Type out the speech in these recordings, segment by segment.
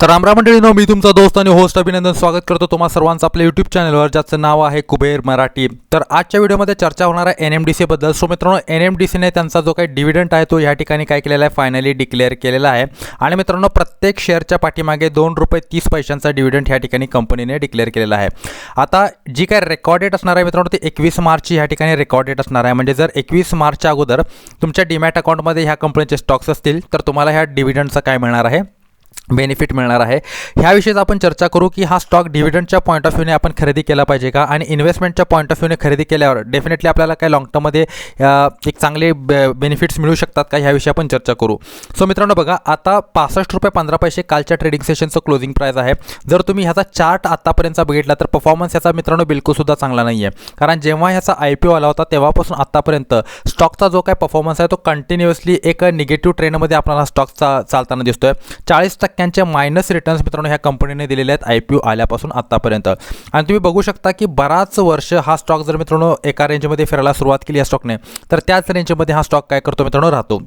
तर रामराम मंडळीनो मी तुमचा दोस्त आणि होस्ट अभिनंदन स्वागत करतो तुम्हा सर्वांचं आपल्या यूट्यूब चॅनलवर ज्याचं नाव आहे कुबेर मराठी. तर आजच्या व्हिडिओमध्ये चर्चा होणार आहे एन एम डी सीबद्दल सो मित्रांनो एन एम डी सीने त्यांचा जो काही डिव्हिडंट आहे तो या ठिकाणी काय केलेला आहे? फायनली डिक्लेअर केलेला आहे. आणि मित्रांनो प्रत्येक शेअरच्या पाठीमागे दोन रुपये तीस पैशांचा डिव्हिडंट या ठिकाणी कंपनीने डिक्लेअर केलेला आहे. आता जी काय रेकॉर्डेड असणार आहे मित्रांनो ती एकवीस मार्चची या ठिकाणी रेकॉर्डेड असणार आहे. म्हणजे जर एकवीस मार्चच्या अगोदर तुमच्या डीमॅट अकाउंटमध्ये ह्या कंपनीचे स्टॉक्स असतील तर तुम्हाला ह्या डिव्हिडंटचा काय मिळणार आहे? बेनिफिट मिळणार आहे. ह्याविषयीच आपण चर्चा करू की हा स्टॉक डिव्हिडंडच्या पॉईंट ऑफ व्ह्यूने आपण खरेदी केला पाहिजे का? आणि इन्व्हेस्टमेंटच्या पॉईंट ऑफ व्ह्यूने खरेदी केल्यावर डेफिनेटली आपल्याला काय लाँग टर्ममध्ये एक चांगले बे बेनिफिट्स मिळू शकतात का? ह्याविषयी आपण चर्चा करू. सो मित्रांनो बघा आता पासष्ट रुपये पंधरा पैसे कालच्या ट्रेडिंग सेशनचं क्लोजिंग प्राईस आहे. जर तुम्ही ह्याचा चार्ट आतापर्यंतचा बघितला तर परफॉर्मन्स ह्याचा मित्रांनो बिलकुलसुद्धा चांगला नाही आहे कारण जेव्हा ह्याचा आय पी ओ आला होता तेव्हापासून आतापर्यंत स्टॉकचा जो काय परफॉर्मन्स आहे तो कंटिन्युअसली एक निगेटिव्ह ट्रेंडमध्ये आपल्याला स्टॉकचा चालताना दिसतोय. चाळीस टक्क्यांच्या मायनस रिटर्न्स मित्रांनो ह्या कंपनीने दिलेले आहेत. आय पी ओ आल्यापासून आत्तापर्यंत आणि तुम्ही बघू शकता की बराच वर्ष हा स्टॉक जर मित्रांनो एका रेंजमध्ये फिरायला सुरुवात केली या स्टॉकने तर त्याच रेंजमध्ये हा स्टॉक काय करतो मित्रांनो? राहतो.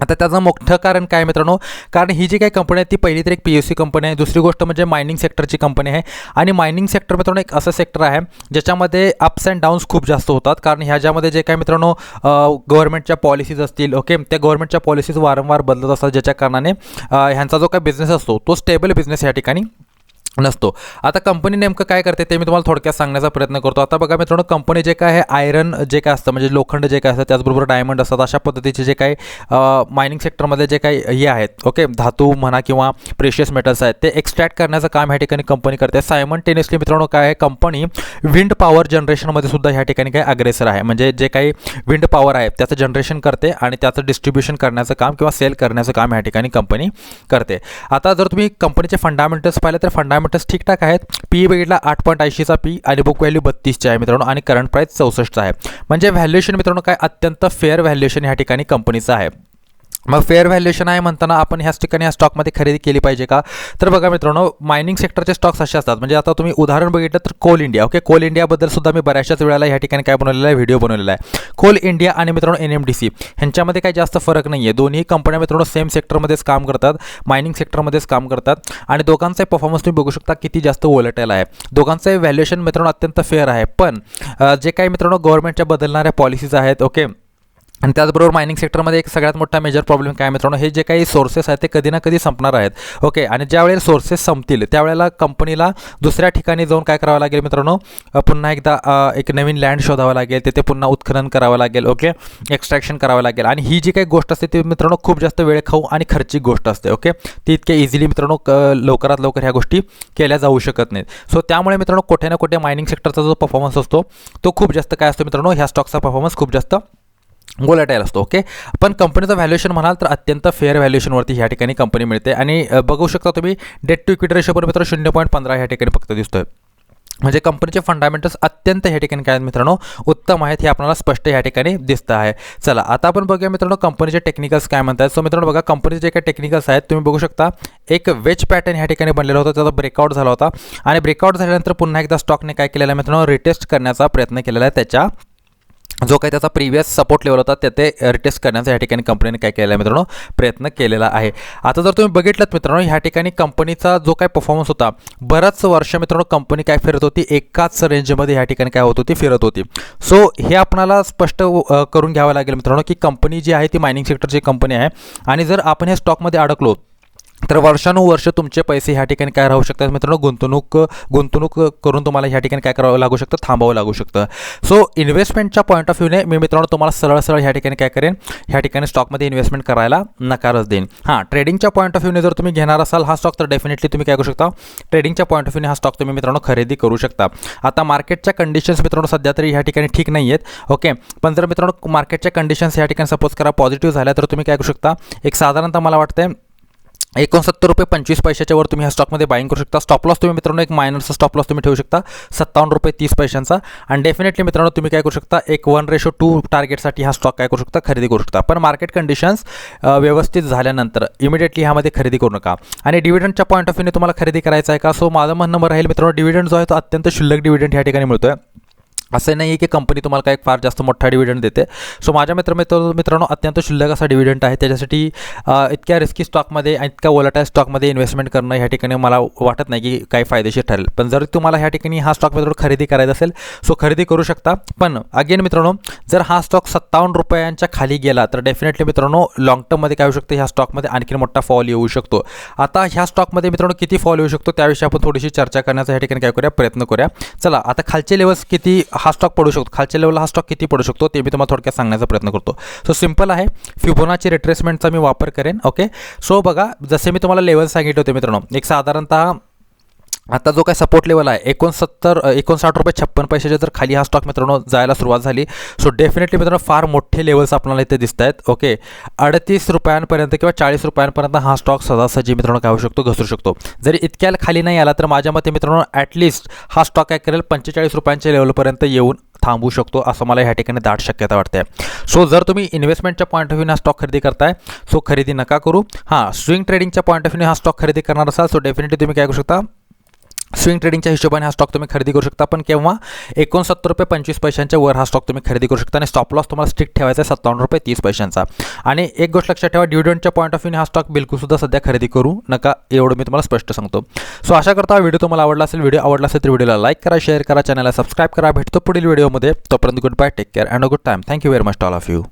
आता त्याचं मोठं कारण काय मित्रांनो? कारण ही जी काही कंपनी आहे ती पहिली तर एक पी एस सी कंपनी आहे. दुसरी गोष्ट म्हणजे मायनिंग सेक्टरची कंपनी आहे. आणि मायनिंग सेक्टर मित्रांनो एक असं सेक्टर आहे ज्याच्यामध्ये अप्स अँड डाऊन्स खूप जास्त होतात. कारण ह्याच्यामध्ये जे काय मित्रांनो गव्हर्नमेंटच्या पॉलिसीज असतील ओके त्या गव्हर्नमेंटच्या पॉलिसीज वारंवार बदलत असतात ज्याच्या कारणाने ह्यांचा जो काय बिझनेस असतो तो स्टेबल बिझनेस या ठिकाणी. नसतो. आता कंपनी नेमकं काय करते ते मी तुम्हाला थोडक्यात सांगण्याचा प्रयत्न करतो. आता बघा मित्रांनो कंपनी जे काय आहे आयरन जे काय असतं म्हणजे लोखंड जे काय असतं त्याचबरोबर डायमंड असतात अशा पद्धतीचे जे काही मायनिंग सेक्टरमध्ये जे काही हे आहेत ओके धातू म्हणा किंवा प्रेशियस मेटल्स आहेत ते एक्स्ट्रॅक्ट करण्याचं काम ह्या ठिकाणी कंपनी करते. सायमनटेनियसली मित्रांनो काय आहे कंपनी विंड पॉवर जनरेशनमध्ये सुद्धा ह्या ठिकाणी काय अग्रेसर आहे. म्हणजे जे काही विंड पॉवर आहे त्याचं जनरेशन करते आणि त्याचं डिस्ट्रीब्युशन करण्याचं काम किंवा सेल करण्याचं काम ह्या ठिकाणी कंपनी करते. आता जर तुम्ही कंपनीचे फंडामेंटल्स पाहिले तर फंडामेंट फंडामेंटल्स ठीकठाक आहेत. पी बघितला आठ पॉईंट ऐंशीचा पी आणि बुक व्हॅल्यू बत्तीसची आहे मित्रांनो आणि करंट प्राईस चौसष्टचा आहे. म्हणजे व्हॅल्युएशन मित्रांनो काय अत्यंत फेअर व्हॅल्युएशन ह्या ठिकाणी कंपनीचं आहे. मग फेअर व्हॅल्युएशन आहे म्हणताना आपण ह्याच ठिकाणी या स्टॉकमध्ये खरेदी केली पाहिजे का? तर बघा मित्रांनो मायनिंग सेक्टरचे स्टॉक्स असे असतात. म्हणजे आता तुम्ही उदाहरण बघितलं तर कोल इंडिया ओके कोल इंडियाबद्दल सुद्धा मी बऱ्याचशाच वेळेला ह्या ठिकाणी काय बनवलेला आहे? व्हिडिओ बनवलेला आहे. कोल इंडिया आणि मित्रांनो एन एम डी सी ह्यांच्यामध्ये काही जास्त फरक नाही आहे दोन्ही कंपन्या मित्रांनो सेम सेक्टरमध्येच काम करतात मायनिंग सेक्टरमध्येच काम करतात. आणि दोघांचाही परफॉर्मन्स तुम्ही बघू शकता किती जास्त वोलेटाईल आहे. दोघांचं व्हॅल्युएशन मित्रांनो अत्यंत फेअर आहे. पण जे काही मित्रांनो गव्हर्नमेंटच्या बदलणाऱ्या पॉलिसीज आहेत ओके आणि त्याचबरोबर मायनिंग सेक्टरमध्ये एक सगळ्यात मोठा मेजर प्रॉब्लेम काय मित्रांनो? हे जे काही सोर्सेस आहेत ते कधी ना कधी संपणार आहेत. ओके आणि ज्यावेळेला सोर्सेस संपतील त्यावेळेला कंपनीला दुसऱ्या ठिकाणी जाऊन काय करावं लागेल मित्रांनो? पुन्हा एकदा एक नवीन लँड शोधावं लागेल. तिथे पुन्हा उत्खनन करावं लागेल. ओके एक्स्ट्रॅक्शन करावं लागेल. आणि ही जी काही गोष्ट असते ती मित्रांनो खूप जास्त वेळ खाऊ आणि खर्चिक गोष्ट असते. ओके ती इतक्या इझिली मित्रांनो लवकरात लवकर ह्या गोष्टी केल्या जाऊ शकत नाहीत. सो त्यामुळे मित्रांनो कुठे ना कुठे मायनिंग सेक्टरचा जो परफॉर्मन्स असतो तो खूप जास्त काय असतो मित्रांनो? ह्या स्टॉकचा परफॉर्मन्स खूप जास्त गोलाटाईल असतो ओके पण कंपनीचं व्हॅल्युएशन म्हणाल तर अत्यंत फेअर व्हॅल्युएशनवरती ह्या ठिकाणी कंपनी मिळते. आणि बघू शकता तुम्ही डेट टू इक्विटी रेशो मित्र शून्य पॉईंट पंधरा ह्या ठिकाणी फक्त दिसतोय. म्हणजे कंपनीचे फंडामेंटल्स अत्यंत ह्या ठिकाणी काय आहेत मित्रांनो? उत्तम आहेत हे आपल्याला स्पष्ट ह्या ठिकाणी दिसतं आहे. चला आता आपण बघूया मित्रांनो कंपनीचे टेक्निकल्स काय म्हणतात सो मित्रांनो बघा कंपनीचे जे काही टेक्निकल्स आहेत. तुम्ही बघू शकता एक वेज पॅटर्न ह्या ठिकाणी बनलेला होता त्याचा ब्रेकआउट झाला होता. आणि ब्रेकआउट झाल्यानंतर पुन्हा एकदा स्टॉकने काय केलेला आहे मित्रांनो? रिटेस्ट करण्याचा प्रयत्न केलेला आहे त्याच्या जो काही त्याचा प्रिव्हियस सपोर्ट लेवल होता ते ते रिटेस्ट करण्याचा या ठिकाणी कंपनीने काय केलेला आहे मित्रांनो? प्रयत्न केलेला आहे. आता जर तुम्ही बघितलं मित्रांनो ह्या ठिकाणी कंपनीचा जो काय परफॉर्मन्स होता बरंच वर्ष मित्रांनो कंपनी काय फिरत होती? एकाच रेंजमध्ये ह्या ठिकाणी काय होत होती? फिरत होती. सो हे आपणाला स्पष्ट करून घ्यावं लागेल मित्रांनो की कंपनी जी आहे ती मायनिंग सेक्टरची कंपनी आहे. आणि जर आपण ह्या स्टॉकमध्ये अडकलो तर वर्षानुवर्ष तुमचे पैसे ह्या ठिकाणी काय राहू शकतात? मित्रांनो गुंतवणूक गुंतवणूक करून तुम्हाला ह्या ठिकाणी काय करावं लागू शकतं? थांबावं लागू शकतं. सो इन्व्हेस्टमेंटच्या पॉईंट ऑफ व्ह्यूने मी मित्रांनो तुम्हाला सरळ सरळ ह्या ठिकाणी काय करेन? ह्या ठिकाणी स्टॉकमध्ये इन्व्हेस्टमेंट करायला नकारच देईन. हां ट्रेडिंगच्या पॉईंट ऑफ व्ह्यूने जर तुम्ही घेणार असाल हा स्टॉक तर डेफिनेटली तुम्ही काय करू शकता? ट्रेडिंगच्या पॉईंट ऑफ व्ह्यूने हा स्टॉक तुम्ही मित्रांनो खरेदी करू शकता. आता मार्केटच्या कंडिशन्स मित्रांनो सध्या तरी ह्या ठिकाणी ठीक नाही आहेत ओके पण जर मित्रांनो मार्केटच्या कंडिशन्स ह्या ठिकाणी सपोज करा पॉझिटिव्ह झाल्या तर तुम्ही काय करू शकता? एक साधारणतः मला वाटतंय एकोणसत्तर रुपये पंचवीस पैशाच्या वर तुम्ही ह्या स्टॉकमध्ये बाईंग करू शकता. स्टॉप लॉस तुम्ही मित्रांनो एक मायनरचा स्टॉप लॉस तुम्ही ठेवू शकता. सत्तावन्न रुपये तीस पैशांचा. आणि डेफिनेटली मित्रांनो तुम्ही काय करू शकता एक वन रेशो टू टार्गेटसाठी हा स्टॉक काय करू शकता खरेदी करू शकता. पण मार्केट कंडिशन्स व्यवस्थित झाल्यानंतर इमिडिएटली ह्यामध्ये खरेदी करू नका. आणि डिव्हिडंडच्या पॉईंट ऑफ व्ह्यूने तुम्हाला खरेदी करायचा आहे का? सो माझं म्हणणं राहील मित्रांनो डिव्हिडंड जो आहे तो अत्यंत शुल्लक डिव्हिडंड ह्या ठिकाणी मिळतो आहे असं नाही आहे की कंपनी तुम्हाला काय फार जास्त मोठा डिव्हिडंड देते. सो माझ्या मित्र मित्र मित्रांनो अत्यंत शुल्लक असा डिव्हिडंड आहे. त्याच्यासाठी इतक्या रिस्की स्टॉकमध्ये इतक्या वोलटाईल स्टॉकमध्ये इन्व्हेस्टमेंट करणं ह्या ठिकाणी मला वाटत नाही की काही फायदेशीर ठरेल. पण जर तुम्हाला ह्या ठिकाणी हा स्टॉक मित्रांनो खरेदी करायचा असेल सो खरेदी करू शकता. पण अगेन मित्रांनो जर हा स्टॉक सत्तावन्न रुपयांच्या खाली गेला तर डेफिनेटली मित्रांनो लॉंग टर्ममध्ये काय होऊ शकतं? ह्या स्टॉकमध्ये आणखी मोठा फॉल येऊ शकतो. आता ह्या स्टॉकमध्ये मित्रांनो किती फॉल येऊ शकतो? त्याविषयी आपण थोडीशी चर्चा करण्याचा ह्या ठिकाणी काय करूया? प्रयत्न करूया. चला आता खालचे लेवल्स किती हा स्टॉक पडू शकतो. खालच्या लेवलला हा स्टॉक किती पडू शकतो ते मी तुम्हाला थोडक्यात सांगण्याचा प्रयत्न करतो. सो सिंपल आहे. फिबोनाची रिट्रेसमेंटचा मी वापर करेन ओके सो बघा जसे मी तुम्हाला लेवल सांगितले होते मित्रांनो एक साधारणतः आता जो काय सपोर्ट लेवल आहे एकोणसत्तर एकोणसाठ रुपये छप्पन पैशाच्या जर खाली हा स्टॉक मित्रांनो जायला सुरुवात झाली सो डेफिनेटली मित्रांनो फार मोठे लेवल्स आपल्याला इथे दिसत आहेत ओके अडतीस रुपयांपर्यंत किंवा चाळीस रुपयांपर्यंत हा स्टॉक सहजासहजी मित्रांनो काय होऊ शकतो घसरू शकतो. जरी इतक्या खाली नाही आला तर माझ्या मते मित्रांनो ॲटलिस्ट हा स्टॉक काय करेल पंचेचाळीस रुपयांच्या लेवलपर्यंत येऊन थांबू शकतो असं मला ह्या ठिकाणी दाट शक्यता वाटते सो जर तुम्ही इन्व्हेस्टमेंटच्या पॉईंट ऑफ व्ह्यूने हा स्टॉक खरेदी करताय सो खरेदी नका करू. हां स्विंग ट्रेडिंगच्या पॉईंट ऑफ व्ह्यूने हा स्टॉक खरेदी करणार असाल सो डेफिनेटली तुम्ही काय करू शकता स्विंग ट्रेडिंगच्या हिशोबाने हा स्टॉक तुम्ही खरेदी करू शकता. पण केव्हा? एकोणसत्तर रुपये पंचवीस पैशांच्या वर हा स्टॉक तुम्ही खरेदी करू शकता. आणि स्टॉप लॉस तुम्हाला स्ट्रिक्ट ठेवायचा आहे सत्तावन्न रुपये तीस पैशांचा. आणि एक गोष्ट लक्षात ठेवा डिव्हिडंडच्या पॉईंट ऑफ व्ह्यूने हा स्टॉक बिलकुलसुद्धा सध्या खरेदी करू नका एवढं मी तुम्हाला स्पष्ट सांगतो. सो अशा करता व्हिडिओ तुम्हाला आवडला असेल. व्हिडिओ आवडला असेल तर व्हिडिओला लाईक करा शेअर करा चॅनलला सबस्क्राईब करा. भेटतो पुढील व्हिडिओमध्ये तोपर्यंत goodbye take care and a good time thank you very much all of you